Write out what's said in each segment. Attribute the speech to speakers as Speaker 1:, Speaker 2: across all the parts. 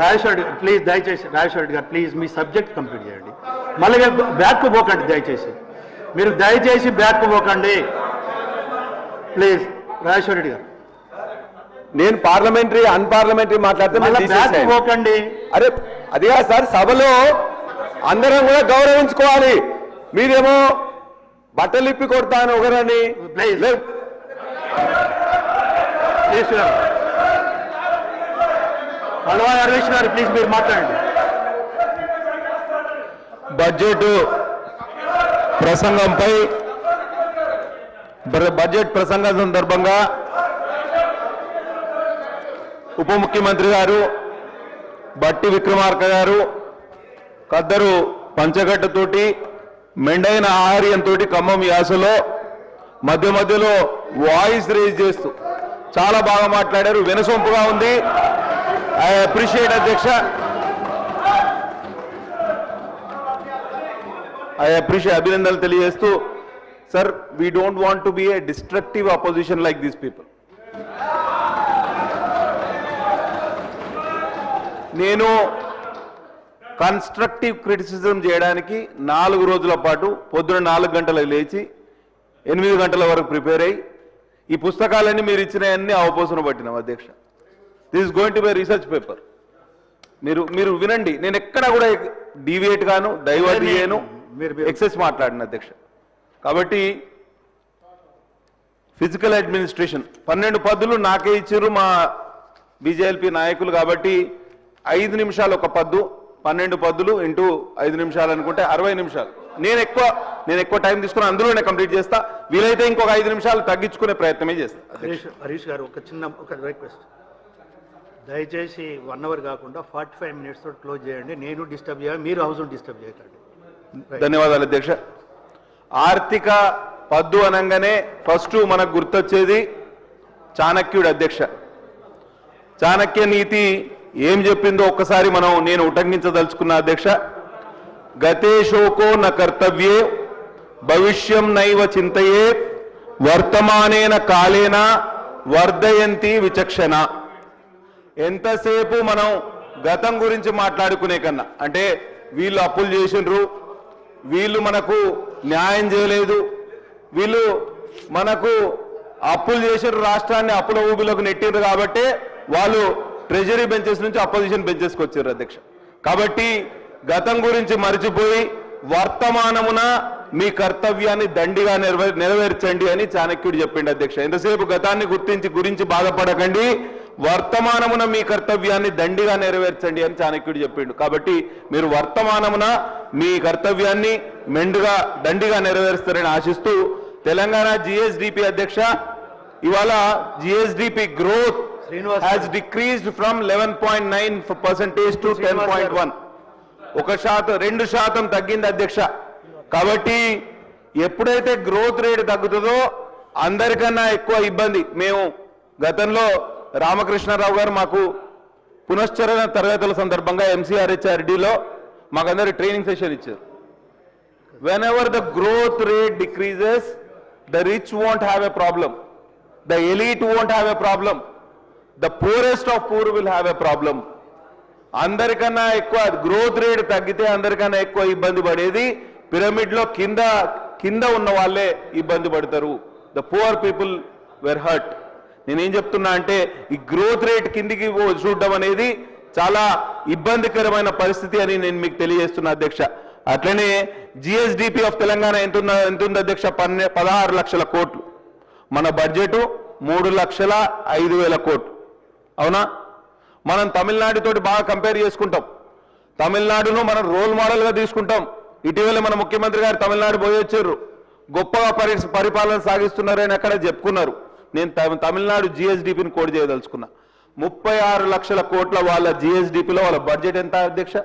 Speaker 1: Rajeshwara please దయచేసి రాజేశ్వర గారు please me subject complete చేయండి. మళ్ళీ బ్యాక్ పోకండి దయచేసి. మీరు దయచేసి బ్యాక్ పోకండి. ప్లీజ్ రాజేశ్వర రెడ్డి గారు.
Speaker 2: నేను పార్లమెంటరీ అన్పార్లమెంటరీ మాట్లాడితే.
Speaker 1: పోకండి.
Speaker 2: అరే అది సార్ సభలో అందరం కూడా గౌరవించుకోవాలి. మీరేమో బట్టలు ఇప్పి కొడతాను ఒకరని.
Speaker 1: ప్లీజ్ పల్వా హరీష్ గారు ప్లీజ్ మీరు మాట్లాడండి.
Speaker 2: బడ్జెట్ ప్రసంగంపై బడ్జెట్ ప్రసంగం సందర్భంగా ఉప ముఖ్యమంత్రి గారు బట్టి విక్రమార్క గారు కద్దరు పంచగట్టతోటి మెండైన ఆహార్యంతో ఖమ్మం యాసలో మధ్య మధ్యలో వాయిస్ రేజ్ చేస్తూ చాలా బాగా మాట్లాడారు. వినసొంపుగా ఉంది. ఐ అప్రిషియేట్ అధ్యక్ష. ఐ అప్రిషియేట్ అభినందనలు తెలియజేస్తూ sir we don't want to be a destructive opposition like these people నేను కన్స్ట్రక్టివ్ క్రిటిసిజం చేయడానికి నాలుగు రోజుల పాటు పొద్దున నాలుగు గంటలకు లేచి ఎనిమిది గంటల వరకు ప్రిపేర్ అయ్యి ఈ పుస్తకాలన్నీ మీరు ఇచ్చినవన్నీ అవపోసన పట్టినాం అధ్యక్ష. This is going to by research paper మీరు మీరు వినండి నేను ఎక్కడ కూడా డీవియేట్ గాను డైవర్ట్ చేయను ఎక్సెస్ మాట్లాడిన అధ్యక్ష. కాబట్టి ఫిజికల్ అడ్మినిస్ట్రేషన్ పన్నెండు పద్దులు నాకే ఇచ్చారు మా బీజేఎల్పీ నాయకులు కాబట్టి ఐదు నిమిషాలు ఒక పద్దు పన్నెండు పద్దులు ఇంటూ ఐదు నిమిషాలు అనుకుంటే అరవై నిమిషాలు. నేను ఎక్కువ నేను ఎక్కువ టైం తీసుకుని అందులోనే కంప్లీట్ చేస్తా. వీలైతే ఇంకొక ఐదు నిమిషాలు తగ్గించుకునే ప్రయత్నమే చేస్తా.
Speaker 1: హరీష్ హరీష్ గారు ఒక చిన్న ఒక రిక్వెస్ట్. దయచేసి వన్ అవర్ కాకుండా ఫార్టీ ఫైవ్ మినిట్స్ తోటి క్లోజ్ చేయండి. నేను డిస్టర్బ్ చేయాలి మీరు హౌస్ డిస్టర్బ్ చేయకండి.
Speaker 2: ధన్యవాదాలు అధ్యక్ష. ఆర్థిక పద్దు అనగానే ఫస్ట్ మనకు గుర్తొచ్చేది చాణక్యుడు అధ్యక్ష. చాణక్య నీతి ఏం చెప్పిందో ఒక్కసారి మనం నేను ఉటంకించదలుచుకున్న అధ్యక్ష. గతే శోకో న కర్తవ్యే భవిష్యం నైవ చింతయే వర్తమానేన కాలేన వర్ధయంతి విచక్షణ. ఎంతసేపు మనం గతం గురించి మాట్లాడుకునే కన్నా? అంటే వీళ్ళు అప్పులు చేసిండ్రు వీళ్ళు మనకు న్యాయం చేయలేదు వీళ్ళు మనకు అప్పులు చేసిండ్రు రాష్ట్రాన్ని అప్పుల ఊబిలోకి నెట్టిండ్రు కాబట్టి వాళ్ళు ట్రెజరీ బెంచెస్ నుంచి అపోజిషన్ బెంచెస్కి వచ్చారు అధ్యక్ష. కాబట్టి గతం గురించి మరిచిపోయి వర్తమానమున మీ కర్తవ్యాన్ని దండిగా నెరవే నెరవేర్చండి అని చాణక్యుడు చెప్పిండు అధ్యక్ష. ఎంతసేపు గతాన్ని గుర్తించి గురించి బాధపడకండి. వర్తమానమున మీ కర్తవ్యాన్ని దండిగా నెరవేర్చండి అని చాణక్యుడు చెప్పిండు. కాబట్టి మీరు వర్తమానమున మీ కర్తవ్యాన్ని మెండుగా దండిగా నెరవేరుస్తారని ఆశిస్తూ తెలంగాణ జిఎస్డిపి అధ్యక్ష ఇవాళ GSDP growth
Speaker 1: Srinivas
Speaker 2: has decreased from eleven point nine percentage to ten point one ఒక శాతం రెండు శాతం తగ్గింది అధ్యక్ష. కాబట్టి ఎప్పుడైతే గ్రోత్ రేట్ తగ్గుతుందో అందరికన్నా ఎక్కువ ఇబ్బంది. మేము గతంలో రామకృష్ణారావు గారు మాకు పునశ్చరణ తరగతుల సందర్భంగా ఎంసీఆర్హెచ్ఆర్డీలో మాకందరూ ట్రైనింగ్ సెషన్ ఇచ్చారు. Whenever the growth rate decreases the rich won't have a problem the elite won't have a problem the poorest of poor will have a problem అందరికన్నా ఎక్కువ గ్రోత్ రేట్ తగ్గితే అందరికన్నా ఎక్కువ ఇబ్బంది పడేది పిరమిడ్లో కింద కింద ఉన్న వాళ్ళే ఇబ్బంది పడతారు. The poor people were hurt నేనేం చెప్తున్నా అంటే ఈ గ్రోత్ రేట్ కిందికి పో- చూడడం అనేది చాలా ఇబ్బందికరమైన పరిస్థితి అని నేను మీకు తెలియజేస్తున్నా అధ్యక్ష. అట్లనే జిఎస్డిపి ఆఫ్ తెలంగాణ ఎంత ఎంత ఉంది అధ్యక్ష? పన్నె పదహారు లక్షల కోట్లు. మన బడ్జెట్ మూడు లక్షల ఐదు వేల కోట్లు. అవునా? మనం తమిళనాడుతోటి బాగా కంపేర్ చేసుకుంటాం. తమిళనాడును మనం రోల్ మోడల్గా తీసుకుంటాం. ఇటీవల మన ముఖ్యమంత్రి గారు తమిళనాడు పోయి వచ్చారు గొప్పగా పరి పరిపాలన సాగిస్తున్నారని అక్కడ చెప్పుకున్నారు. నేను తమిళనాడు జిఎస్డిపిని కోడ్ చేయదలుచుకున్నా. ముప్పై ఆరు లక్షల కోట్ల వాళ్ళ జిఎస్డిపిలో వాళ్ళ బడ్జెట్ ఎంత అధ్యక్ష?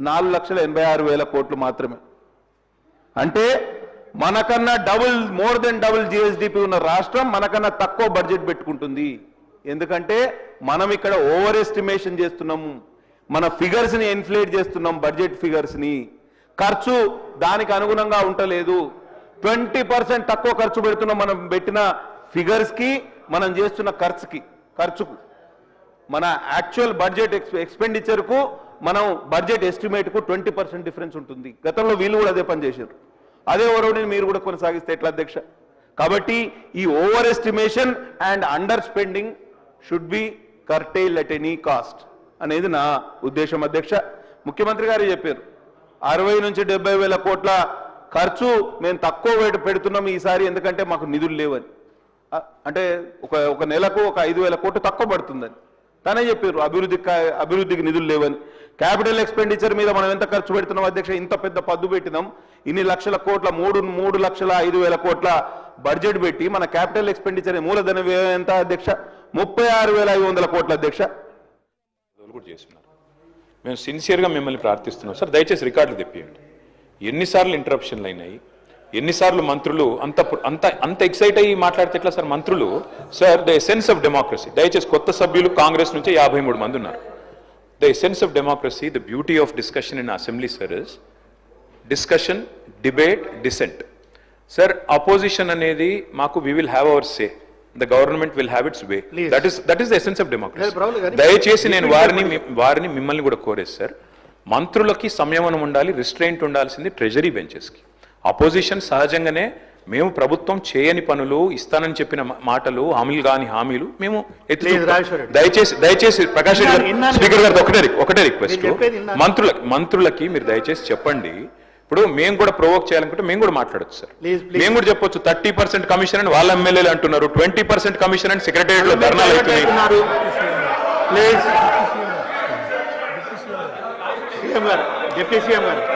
Speaker 2: నాలుగు లక్షల ఎనభై ఆరు వేల కోట్లు మాత్రమే. అంటే మనకన్నా double more than double GSDP ఉన్న రాష్ట్రం మనకన్నా తక్కువ బడ్జెట్ పెట్టుకుంటుంది. ఎందుకంటే మనం ఇక్కడ ఓవర్ ఎస్టిమేషన్ చేస్తున్నాము. మన ఫిగర్స్ని ఇన్ఫ్లేట్ చేస్తున్నాం బడ్జెట్ ఫిగర్స్ని. ఖర్చు దానికి అనుగుణంగా ఉండలేదు. ట్వంటీ పర్సెంట్ తక్కువ ఖర్చు పెడుతున్నాం మనం పెట్టిన ఫిగర్స్కి మనం చేస్తున్న ఖర్చుకి ఖర్చుకు. మన యాక్చువల్ బడ్జెట్ ఎక్స్పెండిచర్ ఎక్స్పెండిచర్కు మనం బడ్జెట్ ఎస్టిమేట్కు ట్వంటీ పర్సెంట్ డిఫరెన్స్ ఉంటుంది. గతంలో వీళ్ళు కూడా అదే పనిచేశారు అదే ఓరవడిని మీరు కూడా కొనసాగిస్తే ఎట్లా అధ్యక్ష? కాబట్టి ఈ over estimation and under spending should be curtail at any cost అనేది నా ఉద్దేశం అధ్యక్ష. ముఖ్యమంత్రి గారు చెప్పారు అరవై నుంచి డెబ్బై వేల కోట్ల ఖర్చు మేము తక్కువ పెడుతున్నాం ఈసారి ఎందుకంటే మాకు నిధులు లేవని. అంటే ఒక ఒక నెలకు ఒక ఐదు వేల కోట్లు తక్కువ పడుతుందని. తనే చెప్పారు అభివృద్ధి అభివృద్ధికి నిధులు లేవని. క్యాపిటల్ ఎక్స్పెండిచర్ మీద మనం ఎంత ఖర్చు పెడుతున్నాం అధ్యక్ష? ఇంత పెద్ద పద్దు పెట్టినాం. ఇన్ని లక్షల కోట్ల మూడు మూడు లక్షల ఐదు వేల కోట్ల బడ్జెట్ పెట్టి మన క్యాపిటల్ ఎక్స్పెండిచర్ మూలధన వ్యయం ఎంత అధ్యక్ష? ముప్పై ఆరు వేల ఐదు వందల కోట్ల అధ్యక్ష.
Speaker 3: కూడా చేస్తున్నారు. మేము సిన్సియర్గా మిమ్మల్ని ప్రార్థిస్తున్నాం. సార్ దయచేసి రికార్డులు తెప్పియండి. ఎన్నిసార్లు ఇంటరప్షన్లు అయినాయి? ఎన్నిసార్లు మంత్రులు అంత అంత అంత ఎక్సైట్ అయ్యి మాట్లాడితే ఎట్లా సార్ మంత్రులు? Sir the essence of democracy దయచేసి కొత్త సభ్యులు కాంగ్రెస్ నుంచి యాభై మూడు మంది ఉన్నారు. The essence of democracy the beauty of discussion in assembly sir is discussion debate dissent sir opposition అనేది మాకు we will have our say the government will have its way. That is that is the essence of democracy దయచేసి నేను వారిని వారిని మిమ్మల్ని కూడా కోరేది sir మంత్రులకి సంయమనం ఉండాలి రిస్ట్రెయింట్ ఉండాల్సింది ట్రెజరీ బెంచెస్కి అపోజిషన్ సహజంగానే మేము ప్రభుత్వం చేయని పనులు ఇస్తానని చెప్పిన మాటలు హామీలు కాని హామీలు మేము. దయచేసి దయచేసి ప్రకాష్ స్పీకర్ గారు ఒకటే ఒకటే రిక్వెస్ట్.
Speaker 1: విన్నాను.
Speaker 3: మంత్రులకి మంత్రులకి మీరు దయచేసి చెప్పండి. ఇప్పుడు మేము కూడా ప్రొవోక్ చేయాలనుకుంటే మేము కూడా మాట్లాడొచ్చు సార్. మేము కూడా చెప్పొచ్చు థర్టీ పర్సెంట్ కమిషన్ అని వాళ్ళ ఎమ్మెల్యేలు అంటున్నారు ట్వంటీ పర్సెంట్ కమిషన్ అని సెక్రటరియట్లో ధర్నాలు అవుతున్నాయి
Speaker 1: డిప్యూటీ సీఎం గారు.